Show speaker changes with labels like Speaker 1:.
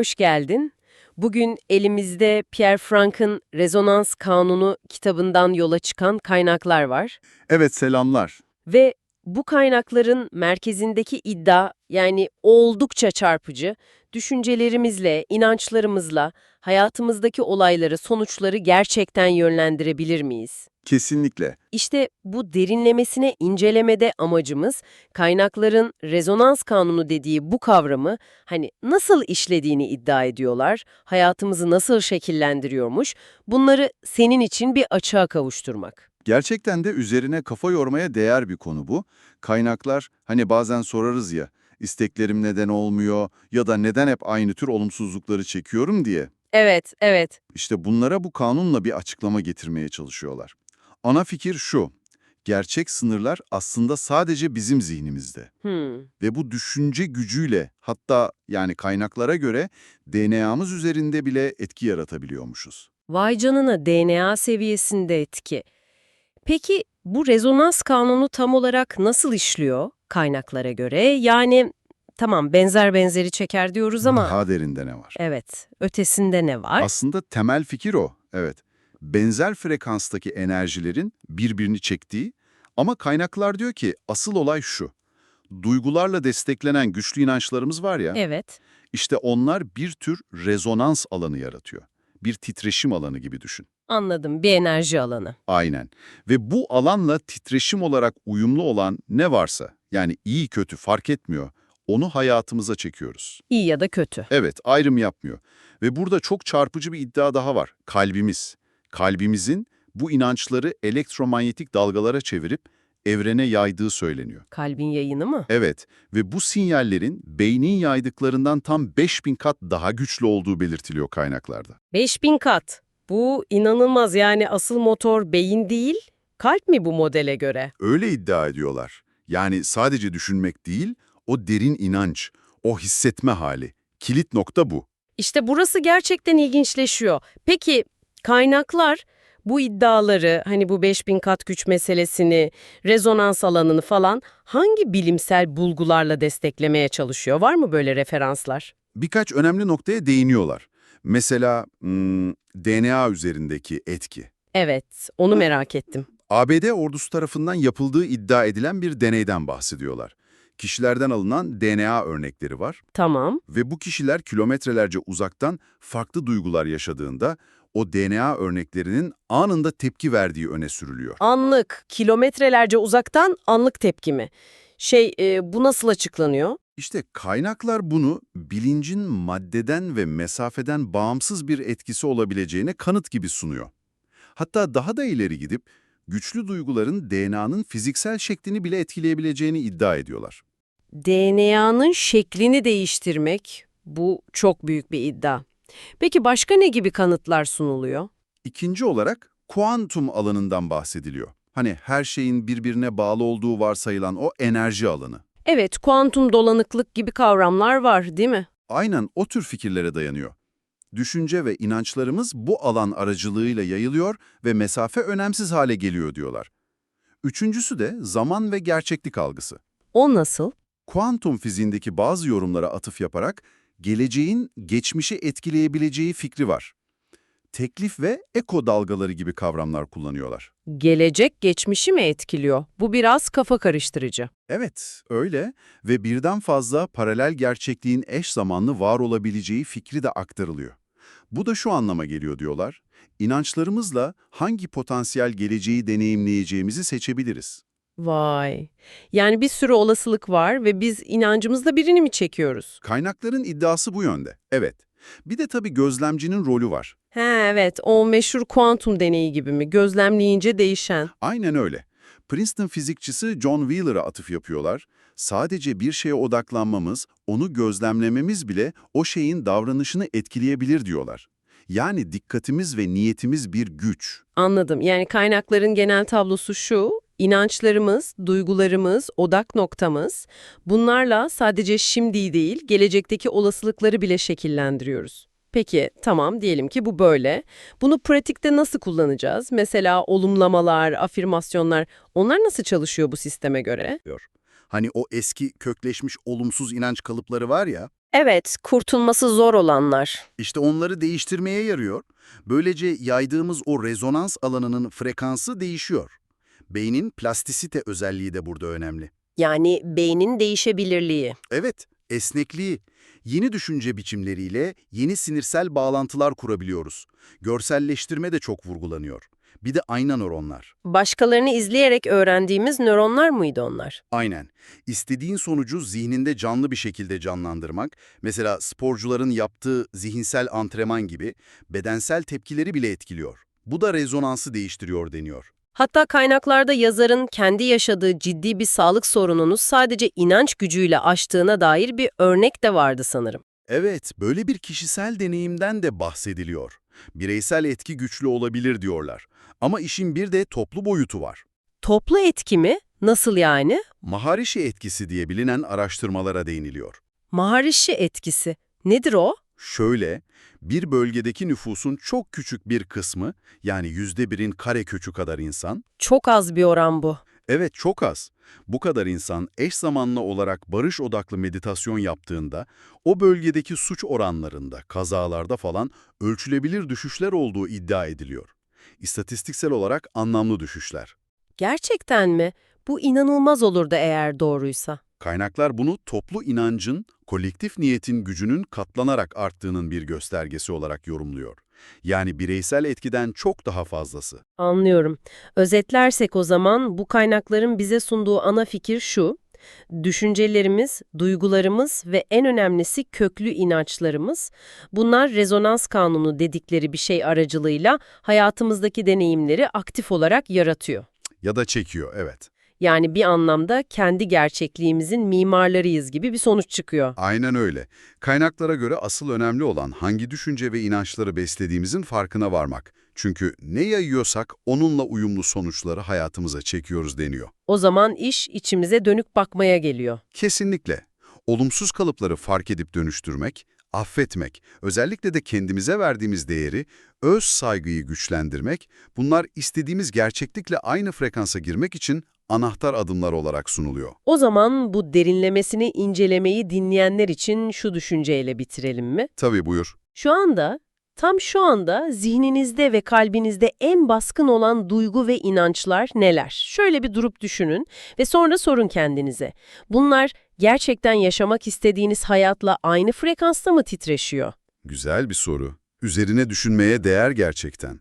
Speaker 1: hoş geldin. Bugün elimizde Pierre Frank'ın Rezonans Kanunu kitabından yola çıkan kaynaklar var.
Speaker 2: Evet selamlar.
Speaker 1: Ve bu kaynakların merkezindeki iddia yani oldukça çarpıcı, düşüncelerimizle, inançlarımızla hayatımızdaki olayları, sonuçları gerçekten yönlendirebilir miyiz?
Speaker 2: Kesinlikle.
Speaker 1: İşte bu derinlemesine incelemede amacımız kaynakların rezonans kanunu dediği bu kavramı hani nasıl işlediğini iddia ediyorlar, hayatımızı nasıl şekillendiriyormuş, bunları senin için bir açığa kavuşturmak.
Speaker 2: Gerçekten de üzerine kafa yormaya değer bir konu bu. Kaynaklar hani bazen sorarız ya, isteklerim neden olmuyor ya da neden hep aynı tür olumsuzlukları çekiyorum diye.
Speaker 1: Evet, evet.
Speaker 2: İşte bunlara bu kanunla bir açıklama getirmeye çalışıyorlar. Ana fikir şu, gerçek sınırlar aslında sadece bizim zihnimizde.
Speaker 1: Hmm.
Speaker 2: Ve bu düşünce gücüyle hatta yani kaynaklara göre DNA'mız üzerinde bile etki yaratabiliyormuşuz.
Speaker 1: Vay canına DNA seviyesinde etki. Peki bu rezonans kanunu tam olarak nasıl işliyor kaynaklara göre? Yani tamam benzer benzeri çeker diyoruz ama
Speaker 2: Daha derinde ne var?
Speaker 1: evet ötesinde ne var?
Speaker 2: Aslında temel fikir o, evet. Benzer frekanstaki enerjilerin birbirini çektiği ama kaynaklar diyor ki asıl olay şu. Duygularla desteklenen güçlü inançlarımız var ya,
Speaker 1: Evet.
Speaker 2: işte onlar bir tür rezonans alanı yaratıyor. Bir titreşim alanı gibi düşün.
Speaker 1: Anladım. Bir enerji alanı.
Speaker 2: Aynen. Ve bu alanla titreşim olarak uyumlu olan ne varsa, yani iyi kötü fark etmiyor, onu hayatımıza çekiyoruz.
Speaker 1: İyi ya da kötü.
Speaker 2: Evet, ayrım yapmıyor. Ve burada çok çarpıcı bir iddia daha var. Kalbimiz. Kalbimizin bu inançları elektromanyetik dalgalara çevirip evrene yaydığı söyleniyor.
Speaker 1: Kalbin yayını mı?
Speaker 2: Evet ve bu sinyallerin beynin yaydıklarından tam 5000 kat daha güçlü olduğu belirtiliyor kaynaklarda.
Speaker 1: 5000 kat. Bu inanılmaz yani asıl motor beyin değil, kalp mi bu modele göre?
Speaker 2: Öyle iddia ediyorlar. Yani sadece düşünmek değil, o derin inanç, o hissetme hali. Kilit nokta bu.
Speaker 1: İşte burası gerçekten ilginçleşiyor. Peki kaynaklar bu iddiaları hani bu 5000 kat güç meselesini, rezonans alanını falan hangi bilimsel bulgularla desteklemeye çalışıyor? Var mı böyle referanslar?
Speaker 2: Birkaç önemli noktaya değiniyorlar. Mesela hmm, DNA üzerindeki etki.
Speaker 1: Evet, onu merak ettim.
Speaker 2: ABD ordusu tarafından yapıldığı iddia edilen bir deneyden bahsediyorlar. Kişilerden alınan DNA örnekleri var
Speaker 1: Tamam.
Speaker 2: ve bu kişiler kilometrelerce uzaktan farklı duygular yaşadığında o DNA örneklerinin anında tepki verdiği öne sürülüyor.
Speaker 1: Anlık, kilometrelerce uzaktan anlık tepki mi? Şey, e, bu nasıl açıklanıyor?
Speaker 2: İşte kaynaklar bunu bilincin maddeden ve mesafeden bağımsız bir etkisi olabileceğine kanıt gibi sunuyor. Hatta daha da ileri gidip güçlü duyguların DNA'nın fiziksel şeklini bile etkileyebileceğini iddia ediyorlar.
Speaker 1: DNA'nın şeklini değiştirmek, bu çok büyük bir iddia. Peki başka ne gibi kanıtlar sunuluyor?
Speaker 2: İkinci olarak kuantum alanından bahsediliyor. Hani her şeyin birbirine bağlı olduğu varsayılan o enerji alanı.
Speaker 1: Evet, kuantum dolanıklık gibi kavramlar var, değil mi?
Speaker 2: Aynen o tür fikirlere dayanıyor. Düşünce ve inançlarımız bu alan aracılığıyla yayılıyor ve mesafe önemsiz hale geliyor diyorlar. Üçüncüsü de zaman ve gerçeklik algısı.
Speaker 1: O nasıl?
Speaker 2: Kuantum fiziğindeki bazı yorumlara atıf yaparak geleceğin geçmişi etkileyebileceği fikri var. Teklif ve eko dalgaları gibi kavramlar kullanıyorlar.
Speaker 1: Gelecek geçmişi mi etkiliyor? Bu biraz kafa karıştırıcı.
Speaker 2: Evet, öyle ve birden fazla paralel gerçekliğin eş zamanlı var olabileceği fikri de aktarılıyor. Bu da şu anlama geliyor diyorlar, inançlarımızla hangi potansiyel geleceği deneyimleyeceğimizi seçebiliriz.
Speaker 1: Vay. Yani bir sürü olasılık var ve biz inancımızda birini mi çekiyoruz?
Speaker 2: Kaynakların iddiası bu yönde, evet. Bir de tabii gözlemcinin rolü var.
Speaker 1: He evet, o meşhur kuantum deneyi gibi mi? Gözlemleyince değişen.
Speaker 2: Aynen öyle. Princeton fizikçisi John Wheeler'a atıf yapıyorlar. Sadece bir şeye odaklanmamız, onu gözlemlememiz bile o şeyin davranışını etkileyebilir diyorlar. Yani dikkatimiz ve niyetimiz bir güç.
Speaker 1: Anladım. Yani kaynakların genel tablosu şu, inançlarımız, duygularımız, odak noktamız, bunlarla sadece şimdi değil, gelecekteki olasılıkları bile şekillendiriyoruz. Peki, tamam diyelim ki bu böyle. Bunu pratikte nasıl kullanacağız? Mesela olumlamalar, afirmasyonlar, onlar nasıl çalışıyor bu sisteme göre?
Speaker 2: Hani o eski kökleşmiş olumsuz inanç kalıpları var ya,
Speaker 1: Evet, kurtulması zor olanlar.
Speaker 2: İşte onları değiştirmeye yarıyor. Böylece yaydığımız o rezonans alanının frekansı değişiyor. Beynin plastisite özelliği de burada önemli.
Speaker 1: Yani beynin değişebilirliği.
Speaker 2: Evet, esnekliği. Yeni düşünce biçimleriyle yeni sinirsel bağlantılar kurabiliyoruz. Görselleştirme de çok vurgulanıyor. Bir de ayna nöronlar.
Speaker 1: Başkalarını izleyerek öğrendiğimiz nöronlar mıydı onlar?
Speaker 2: Aynen. İstediğin sonucu zihninde canlı bir şekilde canlandırmak, mesela sporcuların yaptığı zihinsel antrenman gibi bedensel tepkileri bile etkiliyor. Bu da rezonansı değiştiriyor deniyor.
Speaker 1: Hatta kaynaklarda yazarın kendi yaşadığı ciddi bir sağlık sorununu sadece inanç gücüyle aştığına dair bir örnek de vardı sanırım.
Speaker 2: Evet, böyle bir kişisel deneyimden de bahsediliyor. Bireysel etki güçlü olabilir diyorlar. Ama işin bir de toplu boyutu var.
Speaker 1: Toplu etki mi? Nasıl yani?
Speaker 2: Maharishi etkisi diye bilinen araştırmalara değiniliyor.
Speaker 1: Maharishi etkisi. Nedir o?
Speaker 2: Şöyle, bir bölgedeki nüfusun çok küçük bir kısmı, yani yüzde birin karekökü kadar insan,
Speaker 1: Çok az bir oran bu.
Speaker 2: evet çok az, bu kadar insan eş zamanlı olarak barış odaklı meditasyon yaptığında, o bölgedeki suç oranlarında, kazalarda falan ölçülebilir düşüşler olduğu iddia ediliyor. İstatistiksel olarak anlamlı düşüşler.
Speaker 1: Gerçekten mi? Bu inanılmaz olurdu eğer doğruysa.
Speaker 2: Kaynaklar bunu toplu inancın, kolektif niyetin gücünün katlanarak arttığının bir göstergesi olarak yorumluyor. Yani bireysel etkiden çok daha fazlası.
Speaker 1: Anlıyorum. Özetlersek o zaman bu kaynakların bize sunduğu ana fikir şu. Düşüncelerimiz, duygularımız ve en önemlisi köklü inançlarımız, bunlar rezonans kanunu dedikleri bir şey aracılığıyla hayatımızdaki deneyimleri aktif olarak yaratıyor.
Speaker 2: Ya da çekiyor, evet.
Speaker 1: Yani bir anlamda kendi gerçekliğimizin mimarlarıyız gibi bir sonuç çıkıyor.
Speaker 2: Aynen öyle. Kaynaklara göre asıl önemli olan hangi düşünce ve inançları beslediğimizin farkına varmak. Çünkü ne yayıyorsak onunla uyumlu sonuçları hayatımıza çekiyoruz deniyor.
Speaker 1: O zaman iş içimize dönük bakmaya geliyor.
Speaker 2: Kesinlikle. Olumsuz kalıpları fark edip dönüştürmek, affetmek, özellikle de kendimize verdiğimiz değeri, öz saygıyı güçlendirmek, bunlar istediğimiz gerçeklikle aynı frekansa girmek için anahtar adımlar olarak sunuluyor.
Speaker 1: O zaman bu derinlemesini incelemeyi dinleyenler için şu düşünceyle bitirelim mi?
Speaker 2: Tabii buyur.
Speaker 1: Şu anda, tam şu anda zihninizde ve kalbinizde en baskın olan duygu ve inançlar neler? Şöyle bir durup düşünün ve sonra sorun kendinize. Bunlar gerçekten yaşamak istediğiniz hayatla aynı frekansta mı titreşiyor?
Speaker 2: Güzel bir soru. Üzerine düşünmeye değer gerçekten.